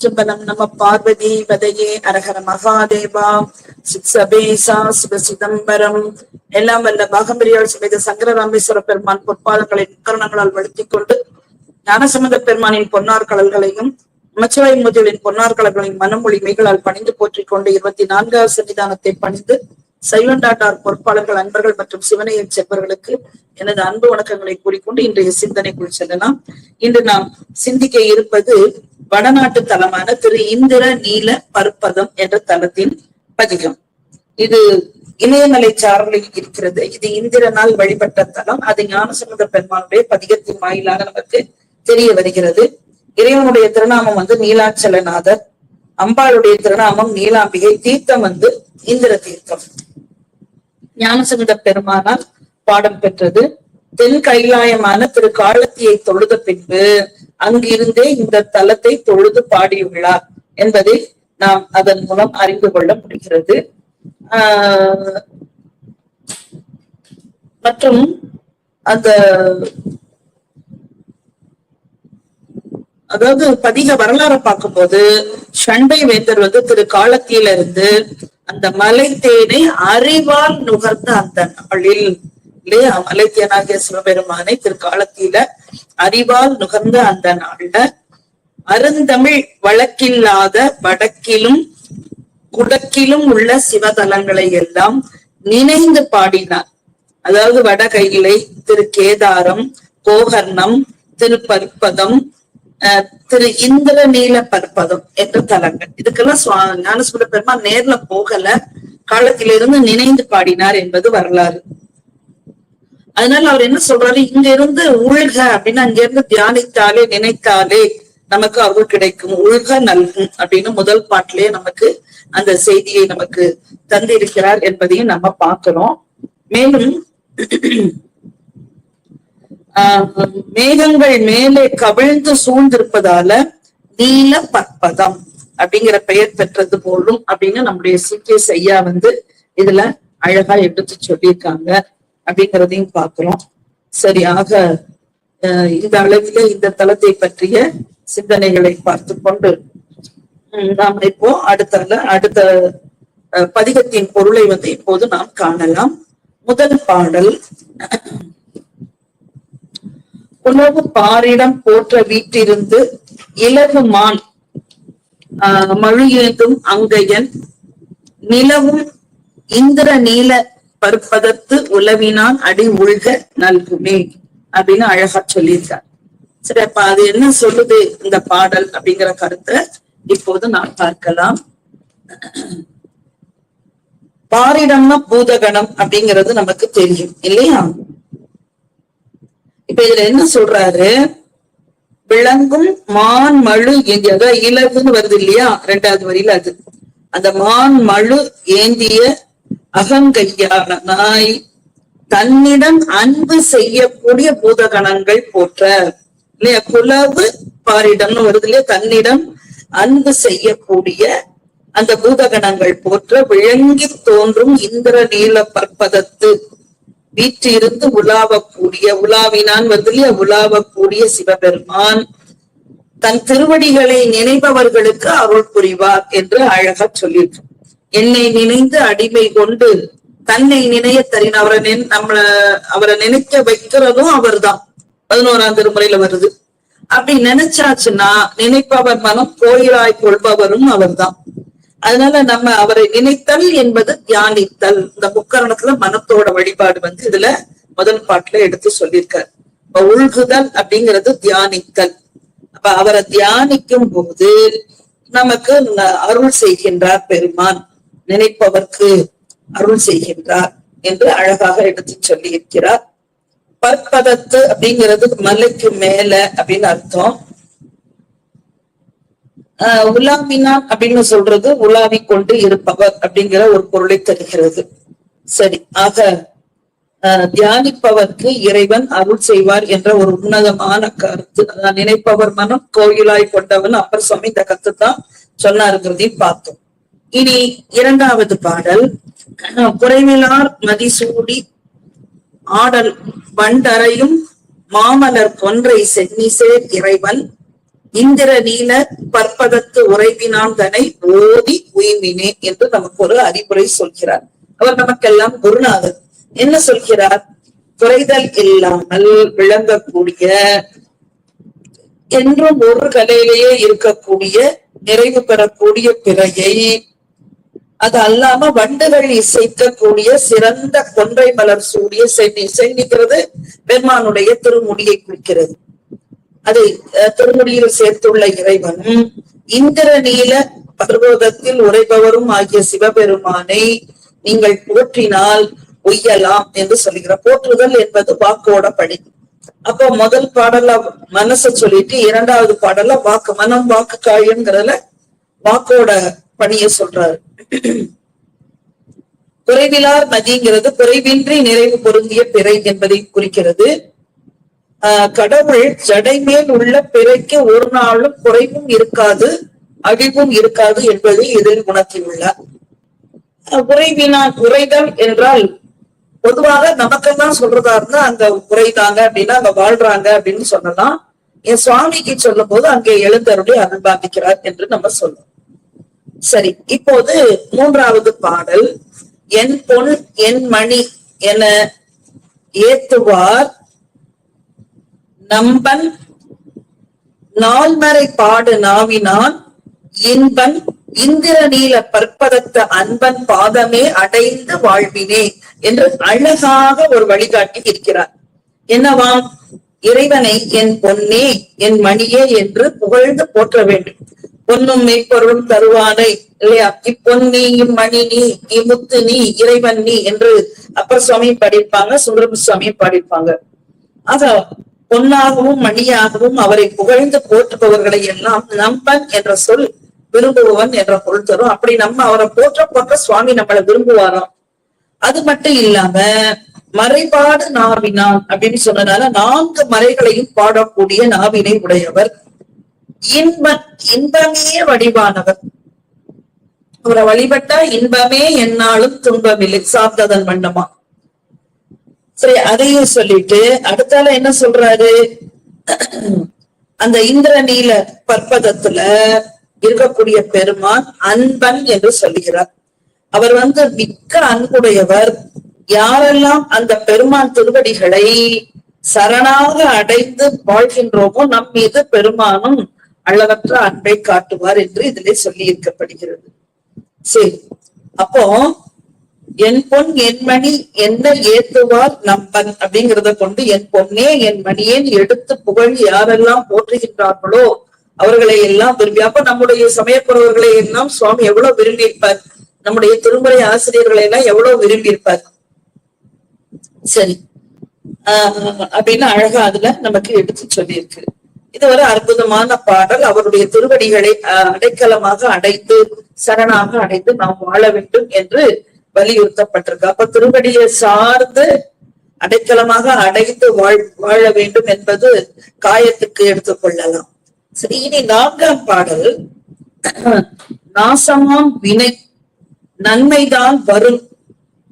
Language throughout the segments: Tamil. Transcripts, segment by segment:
திருச்சிற்றம்பலம் நம பார்வதி வதையே அரஹர மகாதேவா சித்சபேசா சிவ சிதம்பரம் எல்லாம் வல்ல பாகம்பரியால் சமேத சங்கரராமேஸ்வர பெருமான் பொற்பாதங்களை முக்கரணங்களால் வழுத்தி கொண்டு ஞானசம்பந்த பெருமானின் பொன்னார் கடல்களையும் அமைச்சராய் முதலின் பொன்னார் கடல்களையும் மனமொழிமைகளால் பணிந்து போற்றிக் கொண்டு இருபத்தி நான்காவது சன்னிதானத்தை பணிந்து சைவண்டாட்டார் பொறுப்பாளர்கள் அன்பர்கள் மற்றும் சிவனையின் செல்வர்களுக்கு எனது அன்பு வணக்கங்களை கூறிக்கொண்டு இன்றைய சிந்தனைக்குள் செல்லலாம் இன்று நாம் சிந்திக்க இருப்பது வடநாட்டு தலமான திரு இந்திர நீல பற்பதம் என்ற தலத்தின் பதிகம். இது இமயமலை சாரலில் இருக்கிறது. இது இந்திரனால் வழிபட்ட தலம். அது ஞானசமுத பெருமானுடைய பதிகத்தின் வாயிலாக நமக்கு தெரிய வருகிறது. இறைவனுடைய திருநாமம் வந்து நீலாச்சலநாதர். அம்பாளுடைய திருநாமம் நீலாம்பிகை. தீர்த்தம் வந்து இந்திர தீர்த்தம். ஞானசமுத பெருமானால் பாடம் பெற்றது. தென் கைலாயமான திரு காலத்தியை தொழுத பின்பு அங்கிருந்தே இந்த தலத்தை தொழுது பாடியுள்ளார் என்பதை நாம் அதன் மூலம் அறிந்து கொள்ள முடிகிறது. ஆஹ் மற்றும் அந்த அதாவது பதிக வரலாறை பார்க்கும்போது சண்டை வேந்தர் வந்து திரு காலத்தியில இருந்து அந்த மலை தேனை அறிவால் நுகர்ந்த அந்த நாளில் இல்லையா மலைத்தேனாகிய சிவபெருமானை திருக்காலத்தில அறிவால் நுகர்ந்த அந்த நாள்ல அருந்தமிழ் வழக்கில்லாத வடக்கிலும் குடக்கிலும் உள்ள சிவதலங்களை எல்லாம் நினைந்து பாடினார். அதாவது வடகையிலை திரு கேதாரம் கோகர்ணம் திரு பற்பதம் அஹ் திரு இந்திர நீல பற்பதம் என்ற தலங்கள். இதுக்கெல்லாம் சுவா ஞானசுர பெருமா நேர்ல போகல. காலத்திலிருந்து நினைந்து பாடினார் என்பது வரலாறு. அதனால அவர் என்ன சொல்றாரு? இங்க இருந்து உள்க அப்படின்னு அங்க இருந்து தியானித்தாலே நினைத்தாலே நமக்கு அருள் கிடைக்கும். உள்க நல்கும் அப்படின்னு முதல் பாட்டிலேயே நமக்கு அந்த செய்தியை நமக்கு தந்திருக்கிறார் என்பதையும் நம்ம பார்க்கிறோம். மேலும் ஆஹ் மேகங்கள் மேலே கவிழ்ந்து சூழ்ந்திருப்பதால நீல பற்பதம் அப்படிங்கிற பெயர் பெற்றது போலும் அப்படின்னு நம்முடைய சீக்கிய ஐயா வந்து இதுல அழகா எடுத்து சொல்லியிருக்காங்க. அப்படிங்கிறதையும் பார்க்கிறோம். சரியாக இந்த அளவிலே இந்த தளத்தை பற்றிய சிந்தனைகளை பார்த்து கொண்டு நாம் இப்போ அடுத்த அடுத்த பதிகத்தின் பொருளை வந்து இப்போது நாம் காணலாம். முதல் பாடல் உணவு பாரிடம் போற்ற வீட்டிருந்து இலகு மான் ஆஹ் மழு ஏந்தும் அங்கையன் நிலவும் இந்திர நீல பற்பதத்து உலவினான் அடி உள்க நல்குமே அப்படின்னு அழகா சொல்லியிருக்கார். சரி அப்ப அது என்ன சொல்லுது இந்த பாடல் அப்படிங்கிற கருத்தை இப்போது நாம் பார்க்கலாம். பாரிடம்னா பூதகணம் அப்படிங்கிறது நமக்கு தெரியும் இல்லையா? இப்ப இதுல என்ன சொல்றாரு? விளங்கும் மான் மழு ஏந்திய அதாவது இலகுன்னு வருது இல்லையா? ரெண்டாவது வரியில அது. அந்த மான் மழு ஏந்திய அகங்கையான நாய் தன்னிடம் அன்பு செய்யக்கூடிய பூதகணங்கள் போற்ற. இல்லையா? குலவு பாரிடம்னு வருது இல்லையா? தன்னிடம் அன்பு செய்யக்கூடிய அந்த பூதகணங்கள் போற்ற விளங்கி தோன்றும் இந்திர நீல பற்பதத்து. வீற்றிருந்து உலாவக்கூடிய உலாவினான் வருது இல்லையா? உலாவக்கூடிய சிவபெருமான். தன் திருவடிகளை நினைப்பவர்களுக்கு அருள் புரிவார் என்று அழகா சொல்லியிருக்கு. என்னை நினைந்து அடிமை கொண்டு தன்னை நினைய தரின் அவரை நின் நம்மள அவரை நினைக்க வைக்கிறதும் அவர்தான். பதினோராம் திருமுறையில வருது. அப்படி நினைச்சாச்சுன்னா நினைப்பவர் மனம் கோயிலாய் கொள்பவரும் அவர்தான். அதனால நம்ம அவரை நினைத்தல் என்பது தியானித்தல். இந்த முக்கரணத்துல மனத்தோட வழிபாடு வந்து இதுல முதல் பாட்டுல எடுத்து சொல்லியிருக்காரு. இப்ப உள்குதல் அப்படிங்கிறது தியானித்தல். அப்ப அவரை தியானிக்கும் போது நமக்கு அருள் செய்கின்றார் பெருமான். நினைப்பவர்க்கு அருள் செய்கின்றார் என்று அழகாக எடுத்து சொல்லி இருக்கிறார் பற்பதத்து அப்படிங்கிறது மலைக்கு மேல அப்படின்னு அர்த்தம். ஆஹ் உலாவினான் அப்படின்னு சொல்றது உலாவி கொண்டு இருப்பவர் அப்படிங்கிற ஒரு பொருளை தருகிறது. சரி ஆக ஆஹ் தியானிப்பவர்க்கு இறைவன் அருள் செய்வார் என்ற ஒரு உன்னதமான கருத்து. அதான் நினைப்பவர் மனம் கோயிலாய் கொண்டவன் அப்பர் சுவாமி இந்த கருத்து தான் சொன்னாருங்கிறதையும் பார்த்தோம். இனி இரண்டாவது பாடல். குறைவிலார் மதிசூடி ஆடல் வண்டரையும் மாமலர் கொன்றை சென்னிசேர் இறைவன். இந்திர நீல பற்பதத்து உறைவினான் தனை ஓதி உய்மினே என்று நமக்கு ஒரு அறிவுரை சொல்கிறார். அவர் நமக்கெல்லாம் குருநாதர். என்ன சொல்கிறார்? குறைதல் இல்லாமல் விளங்கக்கூடிய என்றும் ஒரு கலையிலேயே இருக்கக்கூடிய நிறைவு பெறக்கூடிய பிறையை அது அல்லாம வண்டுகள் இசைக்கக்கூடிய சிறந்த கொன்றை மலர் சூடிய சென்னி சென்னிக்கிறது பெருமானுடைய திருமுடியை குறிக்கிறது. அதை அஹ், திருமுடியில் சேர்த்துள்ள இறைவன் இந்திர நீல பர்வதத்தில் உரைபவரும் ஆகிய சிவபெருமானை நீங்கள் போற்றினால் ஒய்யலாம் என்று சொல்லுகிறார் போற்றுதல் என்பது வாக்கோட படி. அப்போ முதல் பாடல மனச சொல்லிட்டு இரண்டாவது பாடல வாக்கு மனம் வாக்கு காயங்கிறதுல வாக்கோட பணிய சொல்றாரு. குறைவிலார் நதிங்கிறது குறைவின்றி நிறைவு பொருந்திய பிறை என்பதை குறிக்கிறது. ஆஹ் கடவுள் ஜடை மேல் உள்ள பிறைக்கு ஒரு நாளும் குறைவும் இருக்காது அழிவும் இருக்காது என்பதை இதில் உணர்த்தியுள்ளார். ஆஹ் குறைவினா குறைதல் என்றால் பொதுவாக நமக்கெல்லாம் சொல்றதா இருந்தா அங்க குறைதாங்க அப்படின்னா அங்க வாழ்றாங்க அப்படின்னு சொல்லலாம். என் சுவாமிக்கு சொல்லும் போது அங்கே எழுந்தருளி அனுபாதிக்கிறார் என்று நம்ம சொல்லலாம் சரி இப்போது மூன்றாவது பாடல். என் பொன் என் மணி என ஏத்துவார் நம்பன் நால்மறை பாடு நாவினான். இன்பன் இந்திர நீல பற்பதத்த அன்பன் பாதமே அடைந்து வாழ்வினே என்று அழகாக ஒரு வழிகாட்டி இருக்கிறார். என்னவாம்? இறைவனை என் பொன்னே என் மணியே என்று புகழ்ந்து போற்ற வேண்டும். பொன்னும் மெய்ப்பொருளும் தருவானை. இல்லையா? இப்பொன்னி இம்மணி நீ இமுத்து நீ இறைவன் நீ என்று அப்பர் சுவாமி படிப்பாங்க சுந்தரம் சுவாமி படிப்பாங்க ஆக பொன்னாகவும் மணியாகவும் அவரை புகழ்ந்து போற்றுபவர்களை எல்லாம் நம்பன் என்ற சொல் விரும்புபவன் என்ற பொருள் தரும். அப்படி நம்ம அவரை போற்ற போற்ற சுவாமி நம்மளை விரும்புவாராம். அது மட்டும் இல்லாம மறைபாடு நாவினான் அப்படின்னு சொன்னதால நான்கு மறைகளையும் பாடக்கூடிய நாவினை உடையவர் இன்ப இன்பமே வடிவானவர். அவரை வழிபட்டா இன்பமே என்னாலும் துன்பமில்லை சாப்பிட்டதன் வண்ணமா. சரி அதையும் சொல்லிட்டு அடுத்தால என்ன சொல்றாரு? அந்த இந்திரநீல பற்பதத்துல இருக்கக்கூடிய பெருமான் அன்பன் என்று சொல்லுகிறார். அவர் வந்து மிக்க அன்புடையவர். யாரெல்லாம் அந்த பெருமான் திருவடிகளை சரணாக அடைந்து வாழ்கின்றோமோ நம் மீது பெருமானும் அளவற்ற அன்பை காட்டுவார் என்று இதிலே சொல்லி இருக்கப்படுகிறது சரி அப்போ என் பொன் என் மணி என்ன ஏத்துவார் நம்பன் அப்படிங்கிறத கொண்டு என் பொன்னே என் மணியேன் எடுத்து புகழ் யாரெல்லாம் போற்றுகின்றார்களோ அவர்களை எல்லாம் விரும்பி அப்ப நம்முடைய சமயக்குறவர்களை எல்லாம் சுவாமி எவ்வளவு விரும்பியிருப்பார்? நம்முடைய திருமுறை ஆசிரியர்களை எல்லாம் எவ்வளவு விரும்பியிருப்பார்? சரி. ஆஹ் அப்படின்னு அழகா அதுல நமக்கு எடுத்து சொல்லியிருக்கு. இது ஒரு அற்புதமான பாடல். அவருடைய திருவடிகளை அடைக்கலமாக அடைத்து சரணாக அடைந்து நாம் வாழ வேண்டும் என்று வலியுறுத்தப்பட்டிருக்கு. அப்ப திருவடியை சார்ந்து அடைக்கலமாக அடைந்து வாழ் வாழ வேண்டும் என்பது காயத்துக்கு எடுத்துக்கொள்ளலாம் சரி இனி நான்காம் பாடல். நாசமாம் வினை நன்மைதான் வரும்.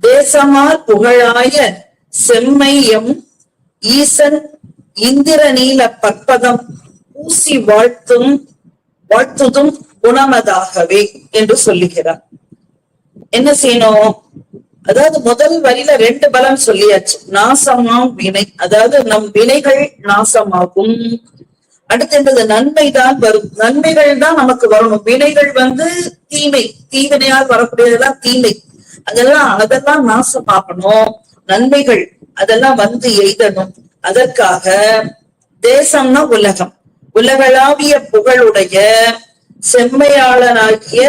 தேசமால் புகழாய செம்மையம் ஈசன் இந்திர நீல பற்பதம் பூசி வாழ்த்தும் வாழ்த்துதும் குணமதாகவே என்று சொல்லுகிறார். என்ன செய்யணும்? அதாவது முதல் வரியில ரெண்டு பலம் சொல்லியாச்சு. நாசமாம் வினை அதாவது நம் வினைகள் நாசமாகும். அடுத்தது நன்மைதான் வரும். நன்மைகள் தான் நமக்கு வரணும். வினைகள் வந்து தீமை தீவினையால் வரக்கூடியதெல்லாம் தீமை. அதெல்லாம் அதெல்லாம் நாசமாகணும். நன்மைகள் அதெல்லாம் வந்து எய்தணும். அதற்காக தேசம்னா உலகம். உலகளாவிய புகழுடைய செம்மையாளனாகிய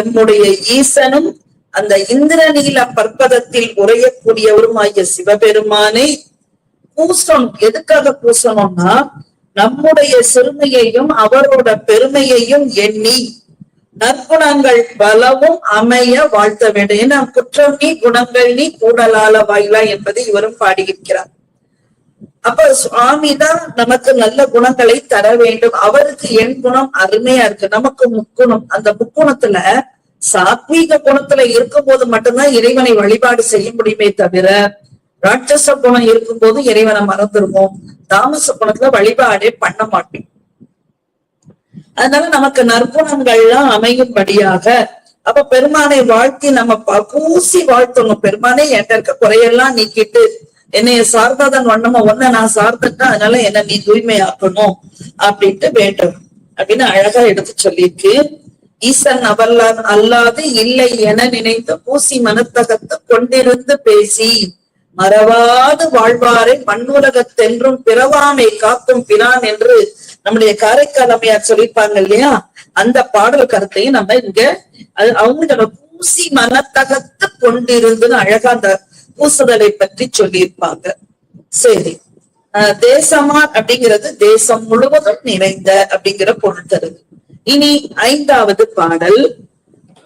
எம்முடைய ஈசனும் அந்த இந்திரநீல பற்பதத்தில் உரையக்கூடியவருமாகிய சிவபெருமானை பூசணும். எதுக்காக பூசணும்னா நம்முடைய சிறுமையையும் அவரோட பெருமையையும் எண்ணி நற்குணங்கள் பலவும் அமைய வாழ்த்த வேண்டும். ஏன்னா குற்றம் நீ குணங்கள் நீ கூடலால வாயிலா என்பதை இவரும் பாடியிருக்கிறார். அப்ப சுவாமி தான் நமக்கு நல்ல குணங்களை தர வேண்டும். அவருக்கு என் குணம் அருமையா இருக்கு. நமக்கு முக்குணம். அந்த முக்குணத்துல சாத்வீக குணத்துல இருக்கும் போது மட்டும்தான் இறைவனை வழிபாடு செய்ய முடியுமே தவிர ராட்சச குணம் இருக்கும் போது இறைவனை மறந்துருவோம். தாமச குணத்துல வழிபாடே பண்ண மாட்டோம். அதனால நமக்கு நற்குணங்கள்லாம் அமையும்படியாக அப்ப பெருமானை வாழ்த்தி நம்ம பூசி வாழ்த்தணும். பெருமானே என்கிட்ட இருக்க குறையெல்லாம் நீக்கிட்டு என்னைய சார்ந்தாதான் வண்ணமா ஒன்ன நான் சார்ந்துட்டேன் அதனால என்ன நீ தூய்மையாக்கணும் அப்படின்ட்டு வேண்டும் அப்படின்னு அழகா எடுத்து சொல்லியிருக்கு. ஈசன் அவல்ல அல்லாது இல்லை என நினைத்து பூசி மனத்தகத்து கொண்டிருந்து பேசி மறவாது வாழ்வாரை மண்ணுலகத்தென்றும் பிறவாமை காக்கும் பிரான் என்று நம்முடைய காரைக்கால் அம்மையார் சொல்லியிருப்பாங்க இல்லையா? அந்த பாடல் கருத்தையும் நம்ம இங்க அது அவங்க நம்ம பூசி மனத்தகத்து கொண்டிருந்துன்னு அழகா அந்த பூசுதலை பற்றி சொல்லியிருப்பாங்க. சரி. அஹ் தேசமார் அப்படிங்கிறது தேசம் முழுவதும் நிறைந்த அப்படிங்கிற பொருள் தருது. இனி ஐந்தாவது பாடல்.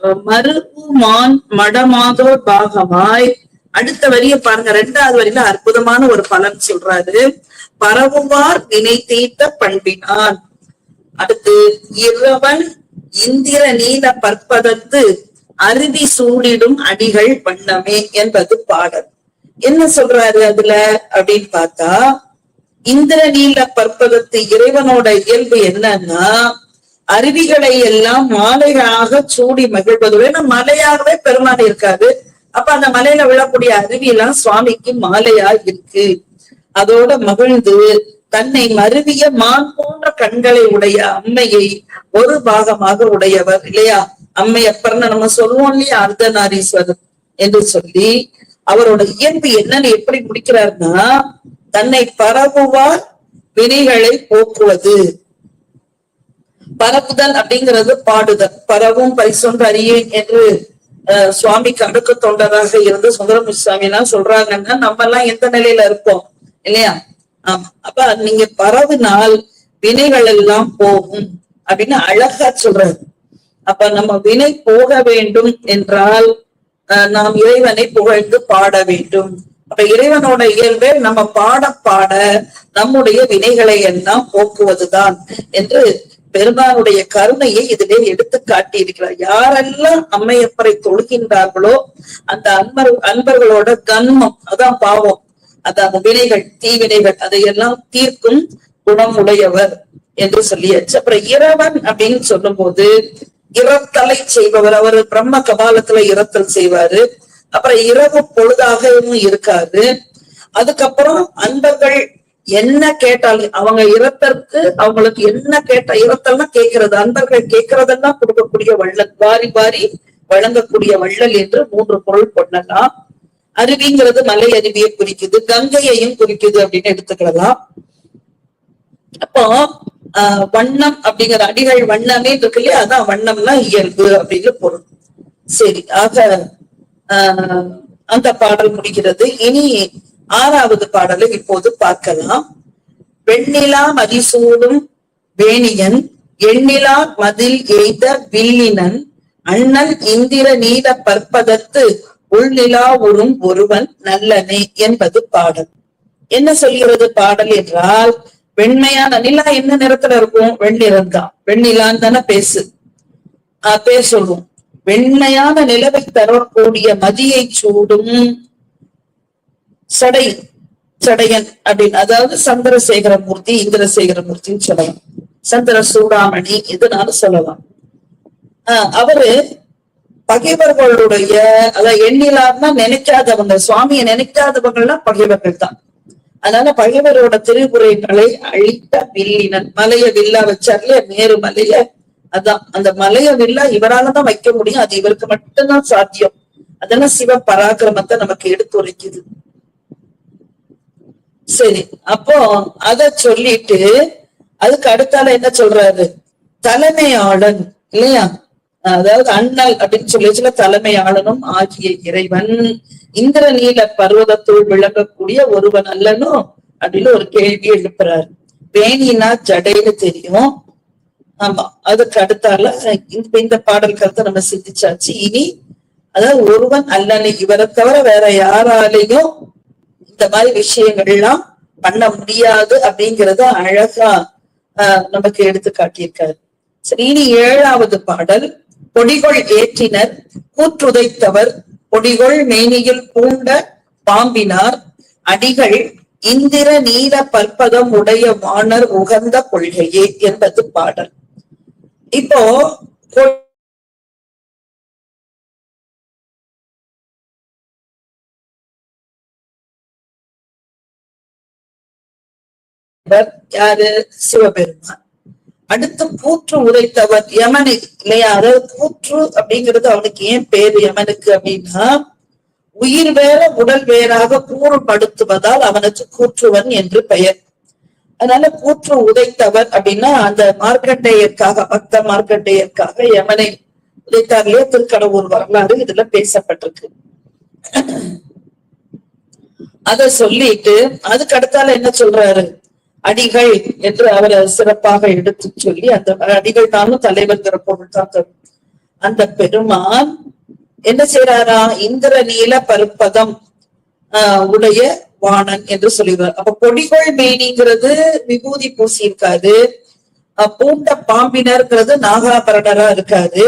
அஹ் மருகுமான் பாகமாய் அடுத்த வரிய பாருங்க. ரெண்டாவது வரியில அற்புதமான ஒரு பலன் சொல்றாரு. பரவுவார் வினை தீர்த்த பண்பினான். அடுத்து இரவன் இந்திர நீல பற்பதத்து அருவி சூடிடும் அடிகள் வண்ணமே என்பது பாடல். என்ன சொல்றாரு அதுல அப்படின்னு பார்த்தா இந்திர நீல பற்பதத்து இறைவனோட இயல்பு என்னன்னா அருவிகளை எல்லாம் மாலைகளாக சூடி மகிழ்வது ஏன்னா மலையாகவே பெருமான் இருக்காது அப்ப அந்த மலையில விழக்கூடிய அருவி எல்லாம் சுவாமிக்கு மாலையா இருக்கு. அதோட மகிழ்ந்து தன்னை மருவிய மான் போன்ற கண்களை உடைய அம்மையை ஒரு பாகமாக உடையவர் இல்லையா? அம்மையப்பர்னு நம்ம சொல்லுவோம் இல்லையா? அர்த்தநாரீஸ்வரர் என்று சொல்லி அவரோட இயல்பு என்னன்னு எப்படி முடிக்கிறார்னா தன்னை பரவுவார் வினைகளை போக்குவது பரப்புதல் அப்படிங்கிறது பாடுதல். பரவும் பரிசொன்று அறியேன் என்று அஹ், சுவாமிக்கு அடுக்க தொண்டராக இருந்து சுந்தரமு சுவாமி எல்லாம் சொல்றாங்கன்னா நம்ம எல்லாம் எந்த நிலையில இருப்போம்? இல்லையா? ஆமா. அப்ப நீங்க பரவினால் வினைகள் எல்லாம் போகும் அப்படின்னு அழகா சொல்றாரு. அப்ப நம்ம வினை போக வேண்டும் என்றால் நாம் இறைவனை புகழ்ந்து பாட வேண்டும். அப்ப இறைவனோட இயல்பே நம்ம பாட பாட நம்முடைய வினைகளை எல்லாம் போக்குவதுதான் என்று பெருமானுடைய கருணையை இதிலே எடுத்து காட்டியிருக்கிறார். யாரெல்லாம் அம்மையப்பரை தொழுகின்றார்களோ அந்த அன்பர் அன்பர்களோட கன்மம் அதான் பாவம் அது அந்த வினைகள் தீவினைகள் அதையெல்லாம் தீர்க்கும் குணம் உடையவர் என்று சொல்லியாச்சு. அப்புறம் இறைவன் அப்படின்னு சொல்லும் போது இரத்தலை செய்பவர். அவர் பிரம்ம கபாலத்துல இரத்தல் செய்வாரு. அப்புறம் இரவு பொழுதாகவும் இருக்காது அதுக்கப்புறம் அன்பர்கள் என்ன கேட்டாலும் அவங்க இரத்தற்கு அவங்களுக்கு என்ன கேட்ட இரத்தல்னா கேட்கறது. அன்பர்கள் கேட்கறதெல்லாம் கொடுக்கக்கூடிய வள்ளல் வாரி வாரி வழங்கக்கூடிய வள்ளல் என்று மூன்று பொருள் கொள்ளலாம் அருவிங்கிறது மலை அருவியை குறிக்குது கங்கையையும் குறிக்குது அப்படின்னு எடுத்துக்கலாம் அப்போ ஆஹ் வண்ணம் அப்படிங்கிற அடிகள் வண்ணமே இருக்கு இல்லையா அதான் வண்ணம்னா இயல்பு அப்படிங்கிற பொருள். சரி ஆக ஆஹ் அந்த பாடல் முடிகிறது. இனி ஆறாவது பாடலை இப்போது பார்க்கலாம். வெண்ணிலா மதிசூடும் வேணியன் எண்ணிலா மதில் எய்த வில்லினன் அண்ணல் இந்திர நீல பற்பதத்து உள்நிலா உறும் ஒருவன் நல்லனே என்பது பாடல். என்ன சொல்கிறது பாடல் என்றால் வெண்மையான நிலா என்ன நிறத்துல இருக்கும்? வெண்ணிறம் தான் வெண்ணிலான்னு தானே பேசு. ஆஹ் பேர் வெண்மையான நிலவை தரக்கூடிய மதியை சூடும் சடை சடையன் அப்படின்னு. அதாவது சந்திரசேகரமூர்த்தி இந்திரசேகரமூர்த்தின்னு சொல்லலாம். சந்திர சூடாமணி இதனால சொல்லலாம். ஆஹ் அவரு பகைவர்களுடைய அதாவது எண்ணிலார்னா நினைக்காதவங்க சுவாமியை நினைக்காதவங்கள்லாம் பகைவர்கள் தான் அதனால பகைவரோட திருவுரைகளை அழித்த வில்லினன். மலைய வில்லா வச்சார்ல மேரு மலைய. அதான் அந்த மலைய வில்லா இவராலதான் வைக்க முடியும். அது இவருக்கு மட்டும்தான் சாத்தியம். அதெல்லாம் சிவ பராக்கிரமத்தை நமக்கு எடுத்துரைக்குது சரி அப்போ அத சொல்லிட்டு அதுக்கு அடுத்தால என்ன சொல்றாரு? தலைமையாளன் இல்லையா? அதாவது அண்ணல் அப்படின்னு சொல்லிச்சுல தலைமையாளனும் ஆகிய இறைவன். இந்திர நீல பர்வதத்துள் விளங்கக்கூடிய ஒருவன் அல்லனோ அப்படின்னு ஒரு கேள்வி எழுப்புறாரு. வேணினா ஜடைன்னு தெரியும். ஆமா அதுக்கு அடுத்தால இந்த இந்த பாடல் கருத்தை நம்ம சிந்திச்சாச்சு. இனி அதாவது ஒருவன் அல்லனை இவரை தவிர வேற யாராலையும் இந்த மாதிரி விஷயங்கள்லாம் பண்ண முடியாது அப்படிங்கறத அழகா ஆஹ் நமக்கு எடுத்து காட்டியிருக்காரு. சரி இனி ஏழாவது பாடல். கொடிகொள் ஏற்றினர். கூற்றுதைத்தவர் கொடிகொள் மேனியில் பூண்ட பாம்பினார். அடிகள் இந்திர நீல பற்பதம் உடைய வாணர் உகந்த கொள்கையே என்பது பாடல். இப்போ யாரு? சிவபெருமான். அடுத்து கூற்று உரைத்தவர் யமனு. இல்லையா? அதாவது கூற்று அப்படிங்கிறது அவனுக்கு ஏன் பேரு யமனுக்கு அப்படின்னா உயிர் வேற உடல் வேறாக கூறுபடுத்துவதால் அவனுக்கு கூற்றுவன் என்று பெயர். அதனால கூற்று உதைத்தவர் அப்படின்னா அந்த மார்க்கண்டேயருக்காக பக்த மார்க்கண்டேயருக்காக யமனை உதைத்தார்களே திருக்கடவுர் வரலாறு இதுல பேசப்பட்டிருக்கு. அத சொல்லிட்டு அதுக்கு அடுத்தால என்ன சொல்றாரு? அடிகள் என்று அவரை சிறப்பாக எடுத்து சொல்லி அந்த அடிகள் தானும் தலைவர்ங்கிற பொருள் தான் தரும். அந்த பெருமான் என்ன செய்யறாரா இந்திர நீல பருப்பதம் ஆஹ் உடைய வாணன் என்று சொல்லிடுவார். அப்ப பொடிகள் மேனிங்கிறது விபூதி பூசி இருக்காது பூண்ட பாம்பினர்ங்கிறது நாகாபரணரா இருக்காது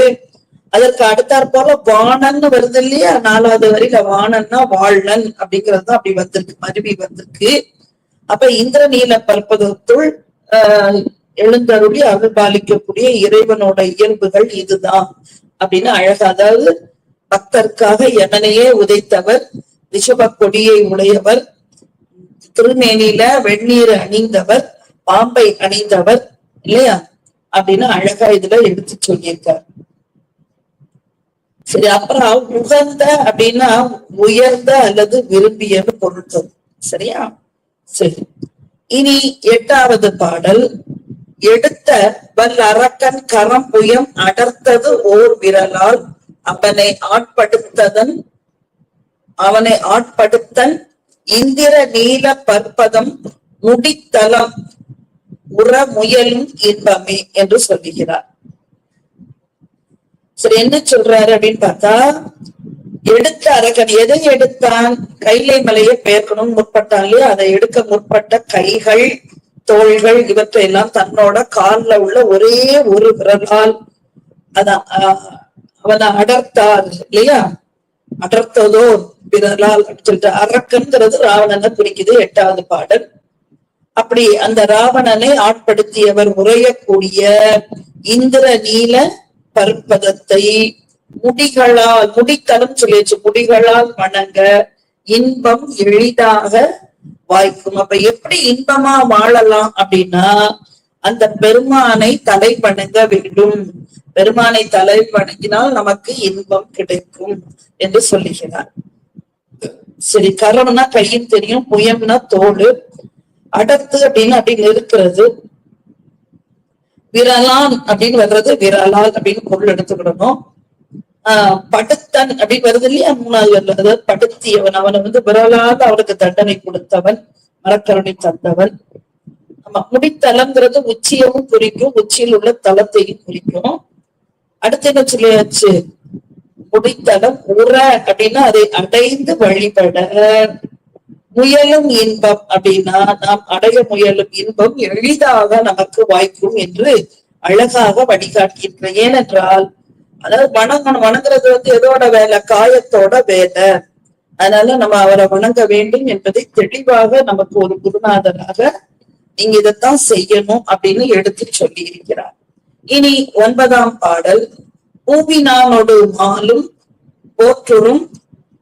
அதற்கு அடுத்தாற் போல வாணன் வருது இல்லையா? நாலாவது வரையில வாணன்னா வாழ்நன் அப்படிங்கிறது தான் அப்படி வந்திருக்கு மருவி வந்திருக்கு. அப்ப இந்திரநீல பற்பதத்துள் ஆஹ் எழுந்தருளி அருள் பாலிக்கக்கூடிய இறைவனோட இயல்புகள் இதுதான் அப்படின்னு அழகா அதாவது பக்தர்க்காக யமனையே உதைத்தவர் ரிஷப கொடியை உடையவர் திருநேனில வெந்நீர் அணிந்தவர் பாம்பை அணிந்தவர் இல்லையா? அப்படின்னு அழகா இதுல எடுத்து சொல்லியிருக்கார். சரி அப்புறம் உகந்த அப்படின்னா உயர்ந்த அல்லது விரும்பியன்னு பொருட்கள் சரியா? சரி. இனி எட்டாவது பாடல். எடுத்த வல் அரக்கன் கரம் புயம் அடர்த்தது ஓர் விரலால் அவனை ஆட்படுத்ததன் அவனை ஆட்படுத்தன் இந்திர நீல பற்பதம் முடித்தலம் உற முயலும் இன்பமே என்று சொல்லுகிறார். சரி என்ன சொல்றாரு அப்படின்னு பார்த்தா எடுத்த அரக்கன் எதை எடுத்தான்? கைலை மலையை பெயர்க்கணும் முற்பட்டான் இல்லையா? அதை எடுக்க முற்பட்ட கைகள் தோள்கள் இவற்றை எல்லாம் தன்னோட கால்ல உள்ள ஒரே ஒரு விரலால் அதான் அவனை அடர்த்தார் இல்லையா? அடர்த்ததோ விரலால் அப்படின்னு சொல்லிட்டு அரக்கன்கிறது ராவணனை குறிக்குது எட்டாவது பாடல். அப்படி அந்த ராவணனை ஆட்படுத்தியவர் உரையக்கூடிய இந்திர நீல பற்பதத்தை முடிகளால் முடித்தலும் சொல்லியாச்சு. முடிகளால் வணங்க இன்பம் எளிதாக வாய்க்கும். அப்ப எப்படி இன்பமா வாழலாம் அப்படின்னா அந்த பெருமானை தலை வணங்க வேண்டும். பெருமானை தலை வணங்கினால் நமக்கு இன்பம் கிடைக்கும் என்று சொல்லுகிறார். சரி கரம்னா கையும் தெரியும் புயம்னா தோடு. அடர்த்து அப்படின்னு அப்படின்னு இருக்கிறது விரலான் அப்படின்னு வர்றது விரலால் அப்படின்னு பொருள் எடுத்துக்கிடணும். ஆஹ் படுத்தன் அப்படி வருது இல்லையா? மூணாவது அதாவது படுத்தியவன். அவனை வந்து விரலாத அவனுக்கு தண்டனை கொடுத்தவன் மரக்கருணை தந்தவன். ஆமா முடித்தலங்கிறது உச்சியவும் குறிக்கும் உச்சியில் உள்ள தலத்தையும் குறிக்கும். அடுத்து என்ன சொல்லியாச்சு? முடித்தளம் உற அப்படின்னா அதை அடைந்து வழிபட. முயலும் இன்பம் அப்படின்னா நாம் அடைய முயலும் இன்பம் எளிதாக நமக்கு வாய்க்கும் என்று அழகாக வழிகாட்டுகின்ற ஏனென்றால் அதாவது வணங்கணும் வணங்குறது வந்து எதோட வேலை? காயத்தோட வேலை. அதனால நம்ம அவரை வணங்க வேண்டும் என்பதை தெளிவாக நமக்கு ஒரு குருநாதராக நீங்க இதைத்தான் செய்யணும் அப்படின்னு எடுத்து சொல்லி இருக்கிறார் இனி ஒன்பதாம் பாடல். பூவினானோடு மாலும் போற்றுரும்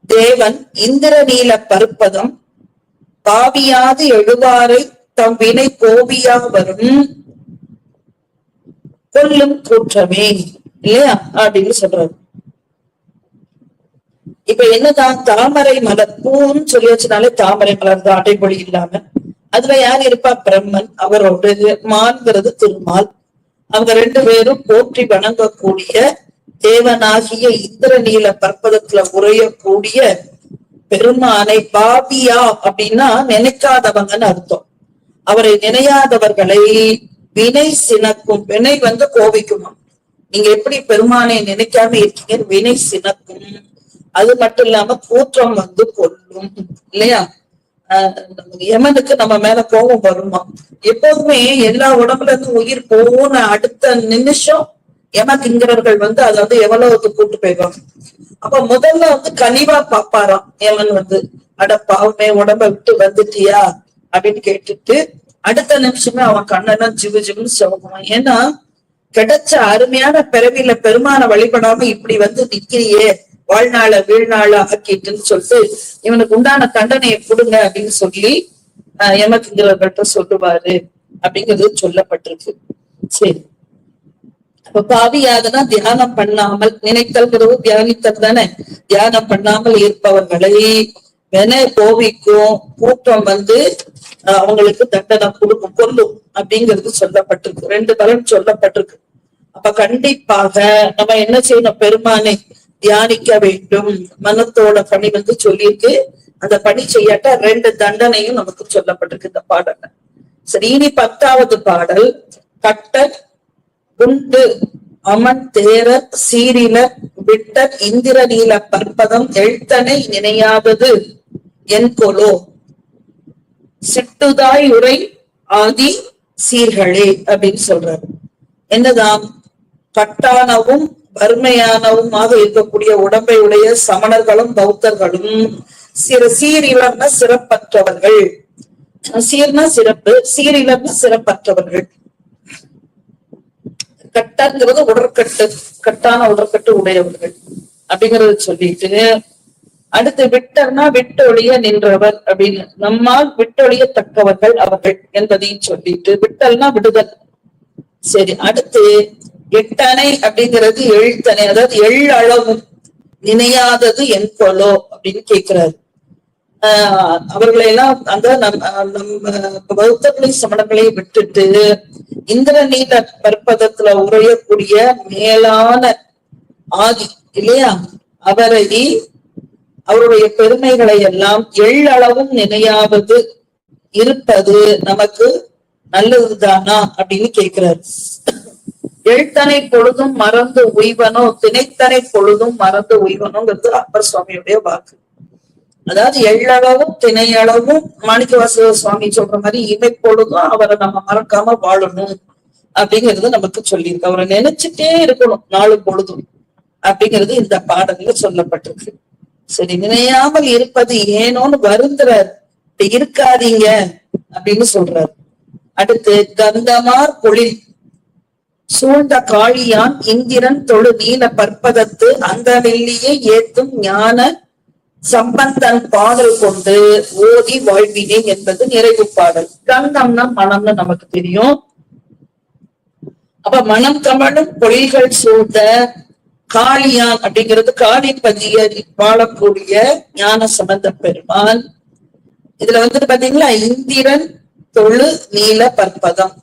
தேவன் இந்திரநீல பருப்பதம் பாவியாது எழுவாரை தம் வினை கோபியா வரும். கொல்லும் கூற்றமே. இல்லையா? அப்படின்னு சொல்றாரு. இப்ப என்னதான் தாமரை மலர் பூன்னு சொல்லி வச்சனாலே தாமரை மலர் தான் அடைமொழி இல்லாம. அதுல யார் இருப்பா? பிரம்மன். அவரோட மான்கிறது திருமால். அவங்க ரெண்டு பேரும் போற்றி வணங்கக்கூடிய தேவனாகிய இந்திர நீல பற்பதத்துல உரையக்கூடிய பெருமானை பாபியா அப்படின்னா நினைக்காதவங்கன்னு அர்த்தம். அவரை நினையாதவர்களை வினை சினக்கும் வினை வந்து கோபிக்குமா நீங்க எப்படி பெருமானை நினைக்காம இருக்கீங்க? வினை சினக்கும். அது மட்டும் இல்லாம கூற்றம் வந்து கொள்ளும். இல்லையா? யமனுக்கு நம்ம மேல கோபம் வருமா? எப்போதுமே எல்லா உடம்புல இருந்து உயிர் போன அடுத்த நிமிஷம் யமகிங்கரர்கள் வந்து அதை வந்து எவ்வளவுக்கு கூட்டு போயிடுவாங்க. அப்ப முதல்ல வந்து கனிவா பாப்பாராம். யமன் வந்து அட பாவமே உடம்ப விட்டு வந்துட்டியா? அப்படின்னு கேட்டுட்டு அடுத்த நிமிஷமே அவன் கண்ணெல்லாம் ஜிவு ஜிவுன்னு சொல்லுவான் ஏன்னா கிடைச்ச அருமையான பிறவியில பெருமான வழிபடாம இப்படி வந்து நிக்கிறியே வாழ்நாள வீழ்நாள ஆக்கிட்டுன்னு சொல்லிட்டு இவனுக்கு உண்டான தண்டனையை கொடுங்க அப்படின்னு சொல்லி ஆஹ் யமகிங்கரவர்கள்ட்ட சொல்லுவாரு அப்படிங்கிறது சொல்லப்பட்டிருக்கு. சரி. அப்ப பாவியாதனா தியானம் பண்ணாமல் நினைத்தல்கிறது தியானித்தல் தானே? தியானம் பண்ணாமல் இருப்பவர்களை. வென கோவிக்கும் கூட்டம் வந்து அவங்களுக்கு தண்டனை கொடுக்கும் கொல்லும் அப்படிங்கிறது சொல்லப்பட்டிருக்கு. ரெண்டு பலன் சொல்லப்பட்டிருக்கு. அப்ப கண்டிப்பாக நம்ம என்ன செய்யணும்? பெருமானை தியானிக்க வேண்டும். மனத்தோட பணி வந்து சொல்லியிருக்கு. அந்த பணி செய்யாட்ட ரெண்டு தண்டனையும் நமக்கு சொல்லப்பட்டிருக்கு இந்த பாடல்ல. சரி இனி பத்தாவது பாடல். கட்ட குண்டு அமன் தேர சீரில விட்ட இந்திர நீல பற்பதம் எழுத்தனை நினையாதது. என் கொலோ சிட்டுதாய் உரை ஆதி சீர்களே அப்படின்னு சொல்றாரு. என்னதான் கட்டானவும் வறுமையானவுமாக இருக்கக்கூடிய உடம்பை உடைய சமணர்களும் பௌத்தர்களும் சிற சீரிழந்த சிறப்பற்றவர்கள். சீர்னா சிறப்பு சீரிழந்த சிறப்பற்றவர்கள். கட்டங்கிறது உடற்கட்டு கட்டான உடற்கட்டு உடையவர்கள் அப்படிங்கறத சொல்லிட்டு அடுத்து விட்டர்னா விட்டொழிய நின்றவர் அப்படின்னு. நம்மால் விட்டொழிய தக்கவர்கள் அவர்கள் என்பதையும் சொல்லிட்டு விட்டல்னா விடுதல். சரி அடுத்து எட்டணை அப்படிங்கிறது எழுத்தணை அதாவது எள்ளளவும் நினையாதது என் கொலோ அப்படின்னு கேக்குறாரு. ஆஹ் அவர்களை எல்லாம் அந்த நம் நம்ம பௌத்தர்களை சமணங்களை விட்டுட்டு இந்திரநீல பற்பதத்துல உரையக்கூடிய மேலான ஆதி இல்லையா? அவரை அவருடைய பெருமைகளை எல்லாம் எள்ளளவும் நினையாவது இருப்பது நமக்கு நல்லதுதானா அப்படின்னு கேட்கிறாரு எழுத்தனை பொழுதும் மறந்து உய்வனோ திணைத்தனை பொழுதும் மறந்து உய்வனோங்கிறது அப்பர் சுவாமியுடைய வாக்கு. அதாவது எள்ளளவும் திணையளவும் மாணிக்கவாசக சுவாமி சொல்ற மாதிரி இமை பொழுதும் அவரை நம்ம மறக்காம வாழணும் அப்படிங்கிறது நமக்கு சொல்லியிருக்கு. அவரை நினைச்சிட்டே இருக்கணும் நாலு பொழுதும் அப்படிங்கிறது இந்த பாடல்ல சொல்லப்பட்டிருக்கு. சரி நினையாமல் இருப்பது ஏனோன்னு வருந்துறார். இருக்காதீங்க அப்படின்னு சொல்றார். அடுத்து கந்தமார் பொழில். சூழ்ந்த காளியான் இந்திரன் தொழு நீல பற்பதத்து அந்த வெள்ளியை ஏத்தும் ஞான சம்பந்தன் பாடல் கொண்டு ஓதி வாழ்வினேன் என்பது நிறைவு பாடல். கந்தம்னா மனம்னு நமக்கு தெரியும். அப்ப மனம் கமழும் பொழில்கள் சூழ்ந்த காளியான் அப்படிங்கிறது காளிப்பதிய வாழக்கூடிய ஞான சம்பந்த பெருமான் இதுல வந்து பாத்தீங்களா இந்திரன் தொழு நீல பற்பதம்.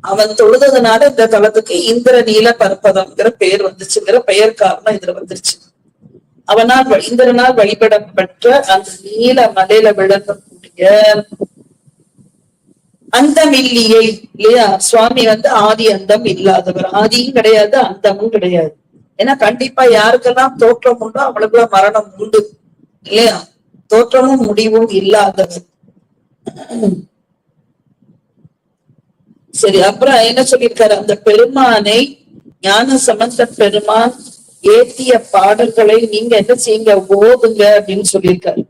அவன் தொழுததுனால இந்த தளத்துக்கு இந்திர நீல பற்பதம்ங்கிற பெயர் வந்துச்சுங்கிற பெயர் காரணம் இதுல வந்துருச்சு. அவனால் இந்திரனால் வழிபடப்பட்ட அந்த நீல மலையில விளங்கக்கூடிய அந்தமில்லியை இல்லையா? சுவாமி வந்து ஆதி அந்தம் இல்லாதவர். ஆதியும் கிடையாது அந்தமும் கிடையாது. ஏன்னா கண்டிப்பா யாருக்கெல்லாம் தோற்றம் உண்டோ அவளுக்குலாம் மரணம் உண்டு. இல்லையா? தோற்றமும் முடிவும் இல்லாதது சரி அப்புறம் என்ன சொல்லியிருக்காரு? அந்த பெருமானை ஞான சம்பந்த பெருமான் ஏத்திய பாடல்களை நீங்க என்ன செய்யுங்க? ஓதுங்க அப்படின்னு சொல்லியிருக்காரு.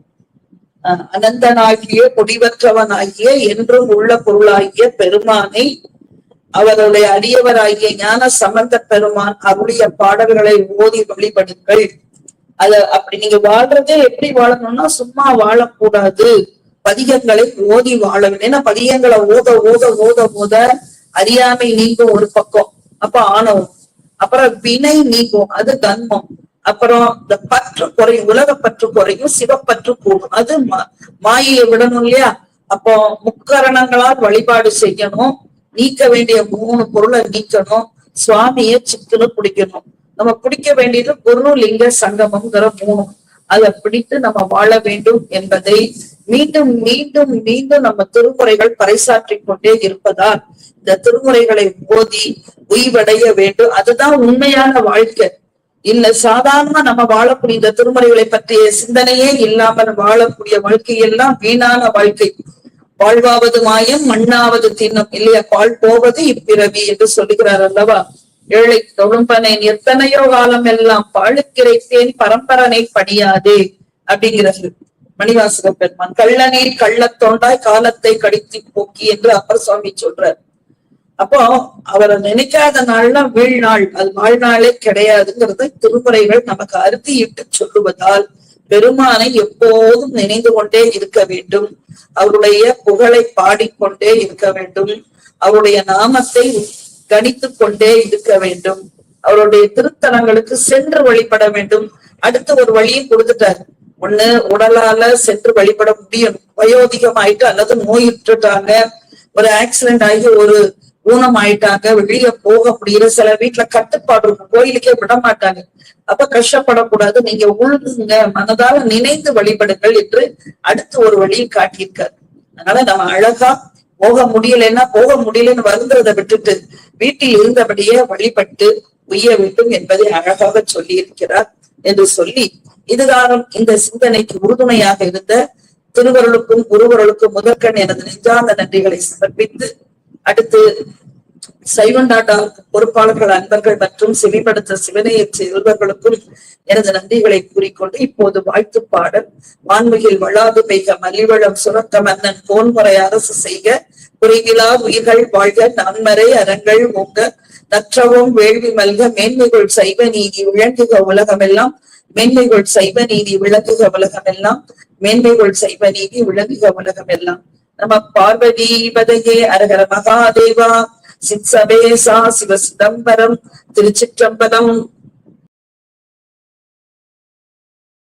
அஹ் அனந்தனாகிய முடிவற்றவனாகிய என்றும் உள்ள பொருளாகிய பெருமானை அவருடைய அடியவராகிய ஞான சம்பந்த பெருமான் அருளிய பாடல்களை ஓதி வழிபடுங்கள். அத அப்படி நீங்க வாழ்றதே எப்படி வாழணும்னா சும்மா வாழக்கூடாது. பதிகங்களை ஓதி வாழணும். ஏன்னா பதிகங்களை ஓத ஓத ஓத ஓத அறியாமை நீங்கும் ஒரு பக்கம். அப்ப ஆணவம். அப்புறம் வினை நீங்கும். அது தன்மம் அப்புறம் இந்த பற்று குறையும். உலக பற்று குறையும். சிவப்பற்று கூடும். அது மா- மாயையை விடணும் இல்லையா? அப்போ முக்கரணங்களால் வழிபாடு செய்யணும். நீக்க வேண்டிய மூணு பொருளை நீக்கணும். சுவாமிய சித்துல பிடிக்கணும். நம்ம பிடிக்க வேண்டியது குரு லிங்க சங்கமம்ங்கிற மூணு. அதை பிடித்து நம்ம வாழ வேண்டும் என்பதை மீண்டும் மீண்டும் மீண்டும் நம்ம திருமுறைகள் பறைசாற்றிக் கொண்டே இருப்பதால் இந்த திருமுறைகளை ஓதி உய்வடைய வேண்டும். அதுதான் உண்மையான வாழ்க்கை. இல்ல சாதாரணமா நம்ம வாழக்கூடிய இந்த திருமுறைகளை பற்றிய சிந்தனையே இல்லாமல் வாழக்கூடிய வாழ்க்கையெல்லாம் வீணான வாழ்க்கை. வாழ்வாவது மாயம் மண்ணாவது தின்னம். இல்லையா? பால் போவது இப்பிறவி என்று சொல்லுகிறார் அல்லவா? ஏழை தொழும்பனேன் எத்தனையோ காலம் எல்லாம் பாழுக்கிரைத்தேன் பரம்பரனை படியாதே அப்படிங்கிறது மணிவாசக பெருமான். கள்ளநீர் கள்ளத்தோண்டாய் காலத்தை கடித்து போக்கி என்று அப்பர் சுவாமி சொல்றார். அப்போ அவரை நினைக்காத நாள்னா வீழ்நாள். அது வாழ்நாளே கிடையாதுங்கிறது திருமுறைகள் நமக்கு அறுதியிட்டு சொல்லுவதால் பெருமானை எப்போதும் நினைந்து கொண்டே இருக்க வேண்டும். அவருடைய புகழை பாடிக்கொண்டே இருக்க வேண்டும். அவருடைய நாமத்தை கணித்துக் கொண்டே இருக்க வேண்டும். அவருடைய திருத்தலங்களுக்கு சென்று வழிபட வேண்டும். அடுத்து ஒரு வழியை கொடுத்துட்டார். ஒண்ணு உடலால சென்று வழிபட முடியும். வயோதிகம் ஆயிட்டு அல்லது நோயுற்றுட்டாங்க. ஒரு ஆக்சிடென்ட் ஆகி ஒரு ஊனமாயிட்டாங்க வெளியே போக முடியல. சில வீட்டுல கட்டுப்பாடு இருக்கும். கோயிலுக்கே விட மாட்டாங்க. அப்ப கஷ்டப்படக்கூடாது. நீங்க உழுதுங்க. மனதால நினைந்து வழிபடுங்கள் என்று அடுத்து ஒரு வழியை காட்டியிருக்காரு. அதனால நம்ம அழகா போக முடியலன்னா போக முடியலன்னு வருந்துறதை விட்டுட்டு வீட்டில் இருந்தபடியே வழிபட்டு உய்ய வேண்டும் என்பதை அழகாக சொல்லி இருக்கிறார் என்று சொல்லி இதுகாரம் இந்த சிந்தனைக்கு உறுதுணையாக இருந்த திருவருளுக்கும் குருவருளுக்கும் முதற்கண் எனது நெஞ்சார்ந்த நன்றிகளை சமர்ப்பித்து அடுத்து சைவண்டாட்டா பொறுப்பாளர்கள் அன்பர்கள் மற்றும் செவிப்படுத்த சிவனைய செல்வர்களுக்கும் எனது நன்றிகளை கூறிக்கொண்டு இப்போது வாழ்த்து பாடல் வான்மையில் வளாது பெய்க மலிவளம் சுரத்த மன்னன் போன்முறை அரசு செய்க குறைவிலா உயிர்கள் வாழ்க நன்மறை அறங்கள் ஓங்க நற்றவும் வேள்வி மல்க மேன்மைகள் சைவ நீதி விளங்குக உலகமெல்லாம் மேன்மைகள் சைவ நீதி விளங்குக உலகமெல்லாம் மேன்மைகள் சைவ நீதி விளங்குக உலகமெல்லாம். நம பார்வதி பதையே அரகர மகாதேவா. சித் சபேசா சிவ சிதம்பரம் திருச்சிற்றம்பலம்.